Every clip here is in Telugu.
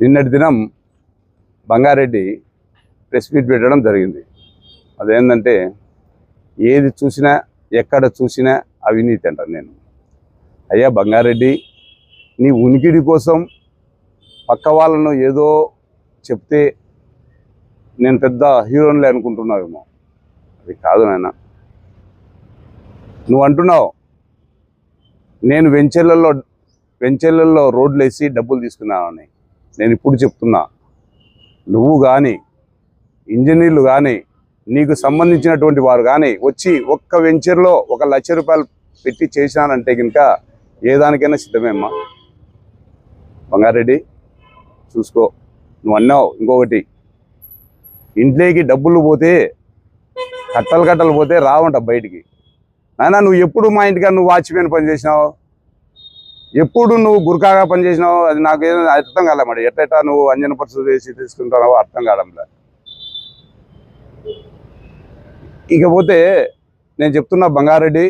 నిన్నటి దినం బంగారెడ్డి ప్రెస్ మీట్ పెట్టడం జరిగింది. అదేంటంటే ఏది చూసినా ఎక్కడ చూసినా అవినీతి అంటాను నేను. అయ్యా బంగారెడ్డి నీ ఉనికిడి కోసం పక్క వాళ్ళను ఏదో చెప్తే నేను పెద్ద హీరోనిలే అనుకుంటున్నావేమో. అది కాదు నాయన. నువ్వు అంటున్నావు నేను వెంచర్లలో పెంచెళ్ళల్లో రోడ్లు వేసి డబ్బులు తీసుకున్నానని నేను ఇప్పుడు చెప్తున్నా. నువ్వు కానీ ఇంజనీర్లు కానీ నీకు సంబంధించినటువంటి వారు కానీ వచ్చి ఒక్క వెంచర్లో ఒక లక్ష రూపాయలు పెట్టి చేశానంటే కనుక ఏ దానికైనా సిద్ధమేమ్మా? బంగారెడ్డి చూసుకో. నువ్వు అన్నావు ఇంకొకటి. ఇంట్లోకి డబ్బులు పోతే కట్టలు కట్టలు పోతే రావంట బయటికి. నాయనా నువ్వు ఎప్పుడు మా ఇంటికి నువ్వు వాచ్మెన్ పని చేసినావు? ఎప్పుడు నువ్వు గురకాగా పని చేసినావు అది నాకు ఏదో అర్థం కాలే మరి. ఎట్ట నువ్వు అంజన పరిస్థితి వేసి తీసుకుంటున్నావో అర్థం కావడంలే ఇకపోతే నేను చెప్తున్నా బంగారెడ్డి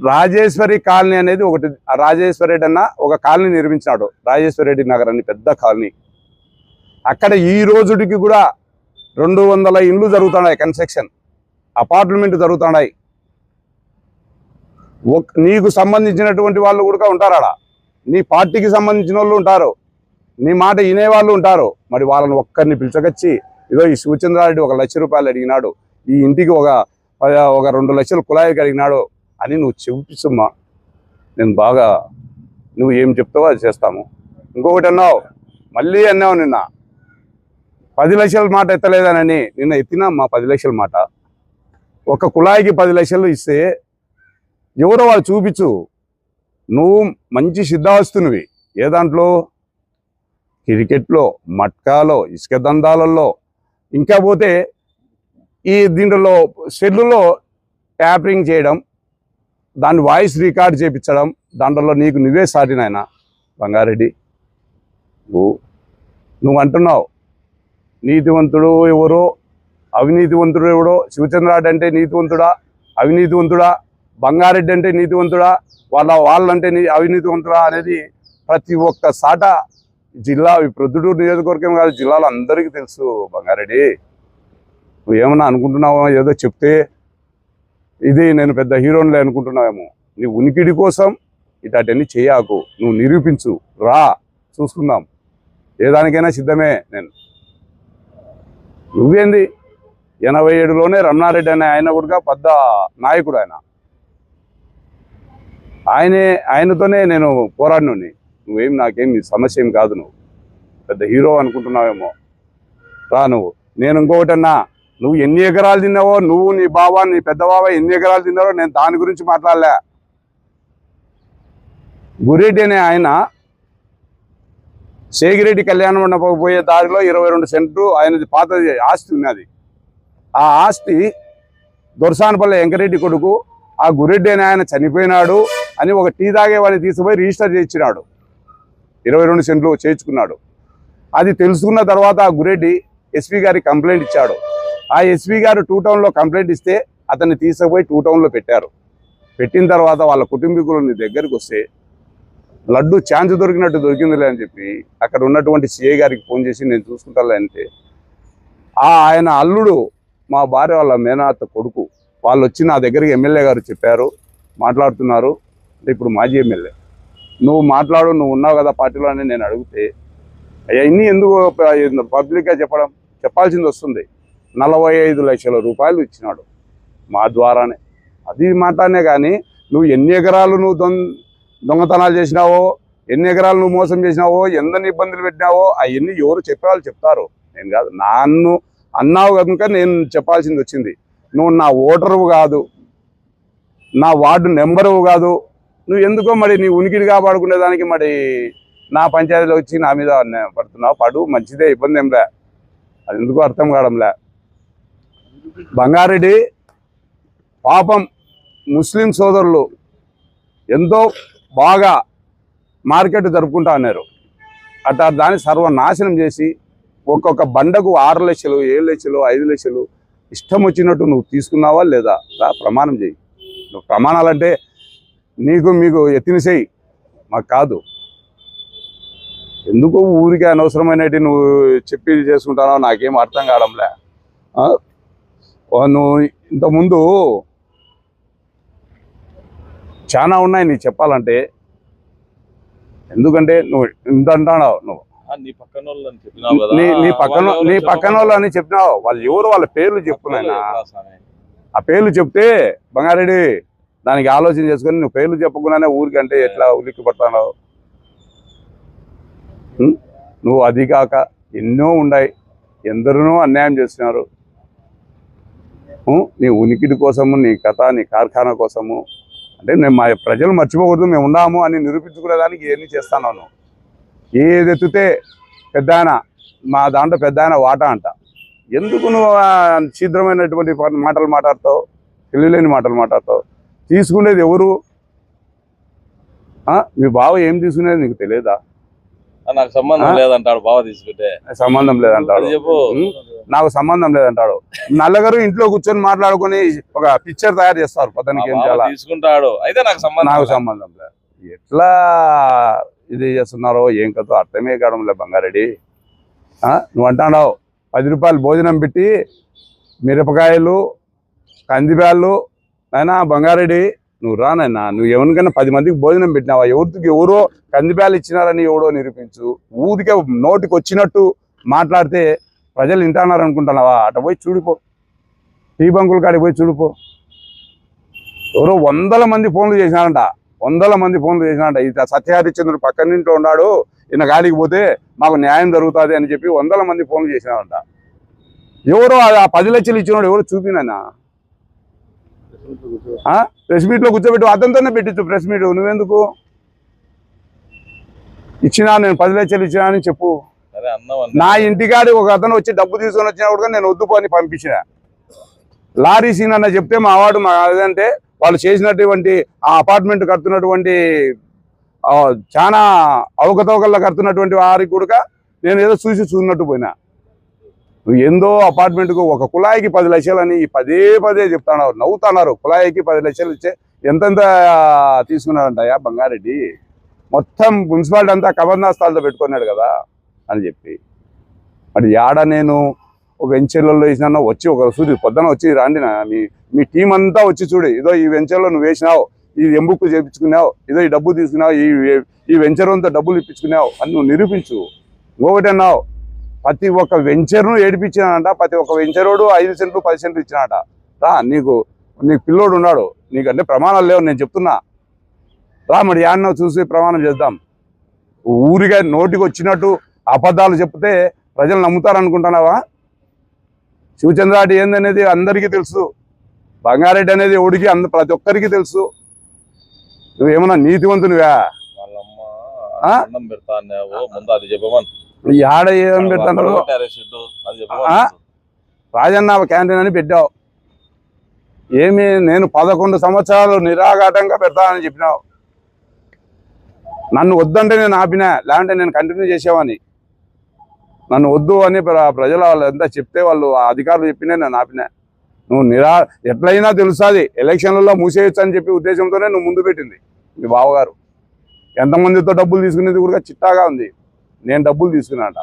రాజేశ్వరి కాలనీ అనేది ఒకటి ఆ రాజేశ్వరి రెడ్డి అన్న ఒక కాలనీ నిర్మించినాడు. రాజేశ్వరి రెడ్డి నగర్ అని పెద్ద కాలనీ. అక్కడ ఈ రోజుడికి కూడా రెండు వందల ఇండ్లు జరుగుతున్నాయి కన్స్ట్రక్షన్. అపార్ట్మెంట్ జరుగుతున్నాయి. నీకు సంబంధించినటువంటి వాళ్ళు కూడా ఉంటారు ఆడ నీ పార్టీకి సంబంధించిన వాళ్ళు ఉంటారు. నీ మాట వినేవాళ్ళు ఉంటారు. మరి వాళ్ళని ఒక్కరిని పిలిచకొచ్చి ఇదో ఈ శివచంద్రారెడ్డి ఒక లక్ష రూపాయలు అడిగినాడు. ఈ ఇంటికి ఒక ఒక రెండు లక్షలు కుళాయికి అడిగినాడు అని నువ్వు చూపిస్తుమ్మా నేను బాగా నువ్వు ఏం చెప్తావో అది చేస్తాము. ఇంకొకటి అన్నావు మళ్ళీ అన్నావు నిన్న పది లక్షల మాట ఎత్తలేదనని. నిన్న ఎత్తినా మా పది లక్షల మాట. ఒక కుళాయికి పది లక్షలు ఇస్తే ఎవరో వాళ్ళు చూపించు. నువ్వు మంచి సిద్ధాస్తునివి. ఏ దాంట్లో? క్రికెట్లో మట్కాలో ఇసుక దందాలలో. ఇంకా పోతే ఈ దీంట్లో సెల్లులో ట్యాపరింగ్ చేయడం దాని వాయిస్ రికార్డ్ చేపించడం దాంట్లో నీకు నువ్వే సాటినాయన బంగారెడ్డి నువ్వు నువ్వు అంటున్నావు. నీతివంతుడు ఎవరో? అవినీతివంతుడు ఎవడో? శివచంద్రాడు అంటే నీతివంతుడా? అవినీతివంతుడా? బంగారెడ్డి అంటే నీతివంతుడా? వాళ్ళ వాళ్ళంటే నీ అవినీతివంతుడా? అనేది ప్రతి ఒక్క సాట జిల్లా ప్రొద్దుటూరు నియోజకవర్గం కాదు జిల్లాలో అందరికీ తెలుసు బంగారెడ్డి. నువ్వు ఏమన్నా అనుకుంటున్నావో? ఏదో చెప్తే ఇది నేను పెద్ద హీరోన్లే అనుకుంటున్నావేమో. నీ ఉనికిడి కోసం ఇటాటన్నీ చేయకు. నువ్వు నిరూపించు. రా. చూసుకుందాం. ఏ దానికైనా సిద్ధమే నేను. నువ్వేంది? ఎనభై ఏడులోనే రమణారెడ్డి అనే ఆయన కూడా పెద్ద నాయకుడు ఆయన. ఆయనే ఆయనతోనే నేను పోరాడిను నువ్వేం నాకేం సమస్య ఏం కాదు నువ్వు. పెద్ద హీరో అనుకుంటున్నావేమో. రా నువ్వు. నేను ఇంకొకటన్నా నువ్వు ఎన్ని ఎకరాలు తిన్నావో నువ్వు నీ బావ నీ పెద్ద బావ ఎన్ని ఎకరాలు తిన్నావో నేను దాని గురించి మాట్లాడలే. గురెడ్డి అనే ఆయన సేగిరెడ్డి కళ్యాణ మండపం పోయే దారిలో ఇరవై రెండు సెంట్లు ఆయనది పాత ఆస్తి ఉన్నది. ఆ ఆస్తి దొరసానపల్లి వెంకరెడ్డి కొడుకు ఆ గురెడ్డి అనే ఆయన చనిపోయినాడు. అని ఒక టీ తాగేవాడిని తీసుకుపోయి రిజిస్టర్ చేయించినాడు. ఇరవై రెండు సెంట్లు చేయించుకున్నాడు. అది తెలుసుకున్న తర్వాత ఆ గురెడ్డి ఎస్పీ గారికి కంప్లైంట్ ఇచ్చాడు. ఆ ఎస్పీ గారు టూ టౌన్లో కంప్లైంట్ ఇస్తే అతన్ని తీసుకుపోయి టూ టౌన్లో పెట్టారు. పెట్టిన తర్వాత వాళ్ళ కుటుంబీకులు నీ దగ్గరికి వస్తే లడ్డు ఛాన్స్ దొరికినట్టు దొరికిందిలే అని చెప్పి అక్కడ ఉన్నటువంటి సిఐ గారికి ఫోన్ చేసి నేను చూసుకుంటాలే అంటే ఆ ఆయన అల్లుడు మా భార్య వాళ్ళ మేనాత కొడుకు వాళ్ళు వచ్చి నా దగ్గరికి ఎమ్మెల్యే గారు చెప్పారు మాట్లాడుతున్నారు. అంటే ఇప్పుడు మాజీ ఎమ్మెల్యే. నువ్వు మాట్లాడు నువ్వు ఉన్నావు కదా పార్టీలో అని నేను అడిగితే అవన్నీ ఎందుకు పబ్లిక్గా చెప్పడం చెప్పాల్సింది వస్తుంది. నలభై ఐదు లక్షల రూపాయలు ఇచ్చినాడు. మా ద్వారానే. అది మాట్లాడినే కానీ నువ్వు ఎన్ని ఎకరాలు నువ్వు దొంగ దొంగతనాలు చేసినావో ఎన్ని ఎకరాలు నువ్వు మోసం చేసినావో ఎంతని ఇబ్బందులు పెట్టినావో అవన్నీ ఎవరు చెప్పేవాళ్ళు చెప్తారు. నేను కాదు నన్ను అన్నావు కనుక నేను చెప్పాల్సింది వచ్చింది. నువ్వు నా ఓటరువు కాదు. నా వార్డు నెంబరువు కాదు. నువ్వు ఎందుకో మరి నీ ఉనికిని కాపాడుకునే దానికి మరి నా పంచాయతీలో వచ్చి నా మీద పడుతున్నావు. పడు మంచిదే ఇబ్బంది ఏం లే. అది ఎందుకు అర్థం కావడంలే బంగారెడ్డి పాపం ముస్లిం సోదరులు ఎంతో బాగా మార్కెట్ జరుపుకుంటా అన్నారు. అట్లా దాన్ని సర్వనాశనం చేసి ఒక్కొక్క బండకు ఆరు లక్షలు ఏడు లక్షలు ఐదు లక్షలు ఇష్టం వచ్చినట్టు నువ్వు తీసుకున్నావా లేదా? ప్రమాణం చేయి నువ్వు ప్రమాణాలంటే నీకు మీకు ఎత్తిన చేయి. మాకు కాదు. ఎందుకు ఊరికి అనవసరమైనవి నువ్వు చెప్పి చేసుకుంటానో నాకేం అర్థం కావడంలే. నువ్వు ఇంతకుముందు చాలా ఉన్నాయి నీకు చెప్పాలంటే. ఎందుకంటే నువ్వు ఇంత అంటున్నావు నువ్వు. నీ పక్కన నీ పక్కన వాళ్ళు నీ ఎవరో పక్కన వాళ్ళు అని చెప్పినావు. వాళ్ళు ఎవరు వాళ్ళ పేర్లు స్వామి? ఆ పేర్లు చెప్తే బంగారెడ్డి దానికి ఆలోచన చేసుకొని నువ్వు పేర్లు చెప్పకుండానే ఊరికంటే ఎట్లా ఉలిక్కి పడతావు నువ్వు అది కాక ఎన్నో ఉన్నాయి. ఎందరినో అన్యాయం చేస్తున్నారు. నీ ఉనికిడి కోసము నీ కథ నీ కార్ఖానా కోసము. అంటే నేను మా ప్రజలు మర్చిపోకూడదు మేము ఉన్నాము అని నిరూపించుకునేదానికి ఇవన్నీ చేస్తాను నువ్వు? ఏది ఎత్తితే పెద్ద ఆయన మా దాంట్లో పెద్ద ఆయన వాటా అంట. ఎందుకు నువ్వు ఛీద్రమైనటువంటి మాటలు మాట్లాడతావు? తెలియలేని మాటలు మాట్లాడతావు? తీసుకునేది ఎవరు ఆ? మీ బావ ఏం తీసుకునేది నీకు తెలియదా నాకు సంబంధం? లేదంటాడు బావ తీసుకుంటే సంబంధం లేదంటాడు చెప్పు? నాకు సంబంధం లేదంటాడు నల్లగారు ఇంట్లో కూర్చొని మాట్లాడుకొని ఒక పిక్చర్ తయారు చేస్తారు మా పొద్దునకి ఏం చేయాలా తీసుకుంటాడు అయితే నాకు సంబంధం నాకు లేదు. సంబంధం లేదు ఎట్లా ఇది చేస్తున్నారో ఏం కథో అర్థమే కావడం బంగారెడ్డి ఆ? నువ్వు అంటున్నావు పది రూపాయలు భోజనం పెట్టి మిరపకాయలు కందిబ్యాళ్ళు నాయనా బంగారెడ్డి నువ్వు రా నాయనా. నువ్వు ఎవరికైనా పది మందికి భోజనం పెట్టినావా? ఎవరికి ఎవరో కందిబ్యాలు ఇచ్చినారని ఎవడో నిరూపించు. ఊరికే నోటికి వచ్చినట్టు మాట్లాడితే ప్రజలు వింటున్నారు అనుకుంటున్నావా? అట పోయి చూడిపో. టీ బంకుల కాడికి పోయి చూడిపో. ఎవరో వందల మంది ఫోన్లు చేసినారంట. వందల మంది ఫోన్లు చేసినారంట. ఇట్లా సత్యహరిచంద్రుడు పక్కన ఇంట్లో ఉన్నాడు. ఈయన గాలికి పోతే మాకు న్యాయం జరుగుతుంది అని చెప్పి వందల మంది ఫోన్లు చేసినారంట. ఎవరో ఆ పది లక్షలు ఇచ్చినాడు ఎవరు చూపినా ప్రెస్ మీట్లో కూర్చోబెట్టి. అతనితోనే పెట్టించు ప్రెస్ మీట్ నువ్వెందుకు? ఇచ్చినా నేను పది లక్షలు ఇచ్చినా అని చెప్పు. నా ఇంటికాడి ఒక అతను వచ్చి డబ్బు తీసుకొని వచ్చినా కూడా నేను వద్దు పో అని పంపించిన. లారీ సీన్ అన్న చెప్తే మా వాడు మా అదంటే వాళ్ళు చేసినటువంటి ఆ అపార్ట్మెంట్ కడుతున్నటువంటి చాలా అవకతవకల్లో కడుతున్నటువంటి వారికి కూడా నేను ఏదో చూసి చూసినట్టు పోయినా. నువ్వు ఏందో అపార్ట్మెంట్కు ఒక కుళాయికి పది లక్షలని పదే పదే చెప్తున్నారు నవ్వుతున్నారు. కుళాయికి పది లక్షలు ఇచ్చే ఎంతెంత తీసుకున్నారంటయా బంగారెడ్డి? మొత్తం మున్సిపాలిటీ అంతా కబందాస్తాలతో పెట్టుకున్నాడు కదా అని చెప్పి. మరి యాడ నేను ఒక వెంచర్లలో వేసినా వచ్చి ఒక చూడు పొద్దున వచ్చి రాండి మీ మీ టీం అంతా వచ్చి చూడు ఇదో ఈ వెంచర్లో నువ్వు వేసినావు ఈ ఎంబుక్కు చేపించుకున్నావు ఇదో ఈ డబ్బు తీసుకున్నావు ఈ ఈ వెంచర్ అంతా డబ్బులు ఇప్పించుకున్నావు అని నువ్వు నిరూపించు. ఇంకొకటి అన్నావు ప్రతి ఒక్క వెంచర్ను ఏడిపించినానంట ప్రతి ఒక్క వెంచరోడు ఐదు సెంట్లు పది సెంట్లు ఇచ్చినాట రా నీకు నీకు పిల్లోడు ఉన్నాడు నీకంటే ప్రమాణాలు లేవు నేను చెప్తున్నా. రా మరి యాన్నో చూసి ప్రమాణం చేద్దాం. ఊరిగా నోటికి వచ్చినట్టు అబద్ధాలు చెప్తే ప్రజలు నమ్ముతారు అనుకుంటున్నావా శివచంద్రారెడ్డి ఏందనేది అందరికీ తెలుసు. బంగారెడ్డి అనేది ఎవడికి అంద ప్రతి ఒక్కరికి తెలుసు. నువ్వేమన్నా నీతివంతునివా? వాళ్ళమ్మ ఆ? అన్నం పెడతా అన్నావు ముందు అది చెప్పమని యాడ ఏం? చెప్పమని రాజన్న క్యాంటీన్ అని పెట్టావు. ఏమి నేను పదకొండు సంవత్సరాలు నిరాఘాటంగా పెడతానని చెప్పినావు. నన్ను వద్దంటే నేను ఆపినా లేదంటే నేను కంటిన్యూ చేసేవాని నన్ను వద్దు అని ప్ర- ప్రజలు వాళ్ళంతా చెప్తే వాళ్ళు ఆ అధికారులు చెప్పినే నేను ఆపినా. నువ్వు నిరా ఎట్లయినా తెలుస్తుంది ఎలక్షన్లలో మూసేయచ్చు అని చెప్పి ఉద్దేశంతోనే నువ్వు ముందు పెట్టింది మీ బావగారు. ఎంతమందితో డబ్బులు తీసుకునేది కూడా చిట్టాగా ఉంది. నేను డబ్బులు తీసుకున్నాట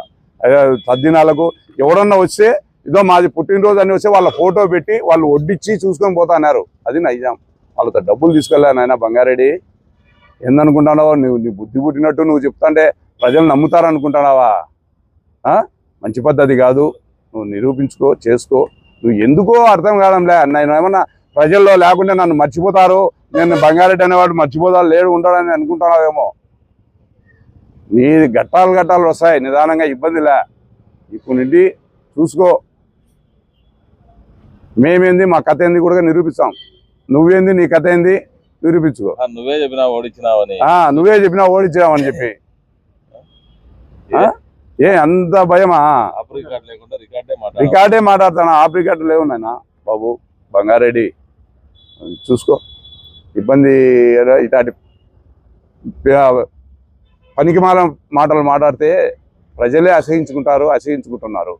తద్దినాలకు ఎవడన్నా వస్తే ఇదో మాది పుట్టినరోజు అని వస్తే వాళ్ళ ఫోటో పెట్టి వాళ్ళు వడ్డిచ్చి చూసుకొని పోతాన్నారు అది నైజాం. వాళ్ళతో డబ్బులు తీసుకెళ్ళాను ఆయన బంగారెడ్డి. ఏందనుకుంటున్నావో? నువ్వు నీ బుద్ధి పుట్టినట్టు నువ్వు చెప్తాంటే ప్రజలు నమ్ముతారనుకుంటున్నావా? ఆ? మంచి పద్ధతి కాదు. నువ్వు నిరూపించుకో చేసుకో. నువ్వు ఎందుకో అర్థం కావడంలే నేను ఏమన్నా ప్రజల్లో లేకుంటే నన్ను మర్చిపోతారు? నేను బంగారెడ్డి అనేవాడు మర్చిపోతాడు లేడు ఉంటాడని అనుకుంటున్నావేమో. నీది గట్టాలు గట్టాలు వస్తాయి నిదానంగా ఇబ్బందిలే ఇప్పుడు నుండి చూసుకో. మేమేంది మా కథ ఏంది కూడా నిరూపిస్తాం. నువ్వేంది నీ కథ ఏంది నిరూపించుకో. నువ్వే చెప్పినా ఓడించినావని ఆ నువ్వే చెప్పినా ఓడించావని చెప్పి? ఏ? అంత భయమా? రికార్డ్ మాట్లాడతాను? ఆఫ్ రికార్డు లేవు నాయనా బాబు బంగారెడ్డి. చూసుకో. ఇబ్బంది ఇటాటి ప- పనికిమాల మాటలు మాట్లాడితే ప్రజలే అసహించుకుంటారు అసహించుకుంటున్నారు.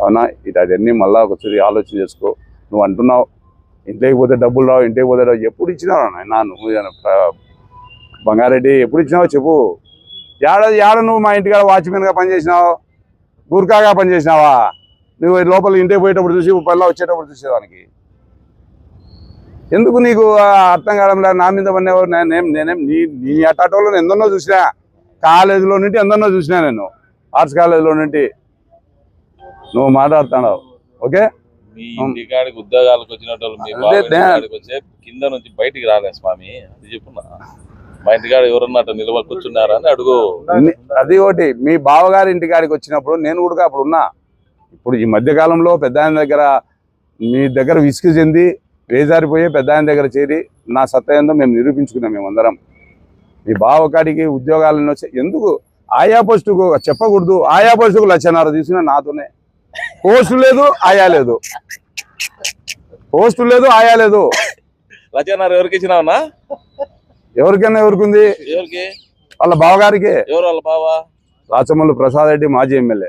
అవునా ఇది అదన్నీ మళ్ళీ ఒకసారి ఆలోచన చేసుకో. నువ్వు అంటున్నావు ఇంటికి పోతే డబ్బులు రావు ఇంటికి పోతే రావు. ఎప్పుడు ఇచ్చినావు నాయనా నువ్వు బంగారెడ్డి ఎప్పుడు ఇచ్చినావో చెప్పు. ఏడ ఏడ నువ్వు మా ఇంటికాడ వాచ్మెన్గా పనిచేసినావు? గుర్కాగా పనిచేసినావా? నువ్వు లోపల ఇంటికి పోయేటప్పుడు చూసి పనిలో వచ్చేటప్పుడు చూసేదానికి. ఎందుకు నీకు అర్థం కావడం లేదు? నా మీద పడినవారు నేనేం నేనేం నీ నీ అట్టాటోళ్ళు ఎందన్నో చూసినా. కాలేజీలో నుండి ఎందన్నో చూసినా నేను. ఆర్ట్స్ కాలేజీలో నుండి. నువ్వు మాట్లాడుతున్నావు. ఓకే? మీ ఇంటికాడికి ఉద్యోగాలకు వచ్చినట్టు కింద నుంచి బయటికి రాలే స్వామి. అది చెప్పున్నా. మా ఇంటికాడ ఎవరన్నా అట్లా నిలబడి కూర్చున్నారా అని అడుగు. అది ఒకటి. మీ బావగారి ఇంటికాడికి వచ్చినప్పుడు నేను కూడా అప్పుడు ఉన్నా. ఇప్పుడు ఈ మధ్య కాలంలో పెద్ద ఆయన దగ్గర మీ దగ్గర విసుగు చెంది వేజారిపోయి పెద్ద ఆయన దగ్గర చేరి నా సత్తా ఏందో మేము నిరూపించుకున్నాం మేమందరం. మీ బావకాడికి ఉద్యోగాలను వచ్చి ఎందుకు ఆయా పోస్టుకు చెప్పకూడదు? ఆయా పోస్టుకు లక్షన్నర తీసుకున్నా నాతోనే. పోస్టు లేదు ఆయా లేదు. పోస్టు లేదు ఆయా లేదు. లచ్చన్నారు ఎవరికి ఇచ్చినావునా ఎవరికైనా ఎవరికి ఉంది ఎవరికి? వాళ్ళ బావగారికి. ఎవరు వాళ్ళ బావా? రాచమల్లు ప్రసాద్ రెడ్డి మాజీ ఎమ్మెల్యే.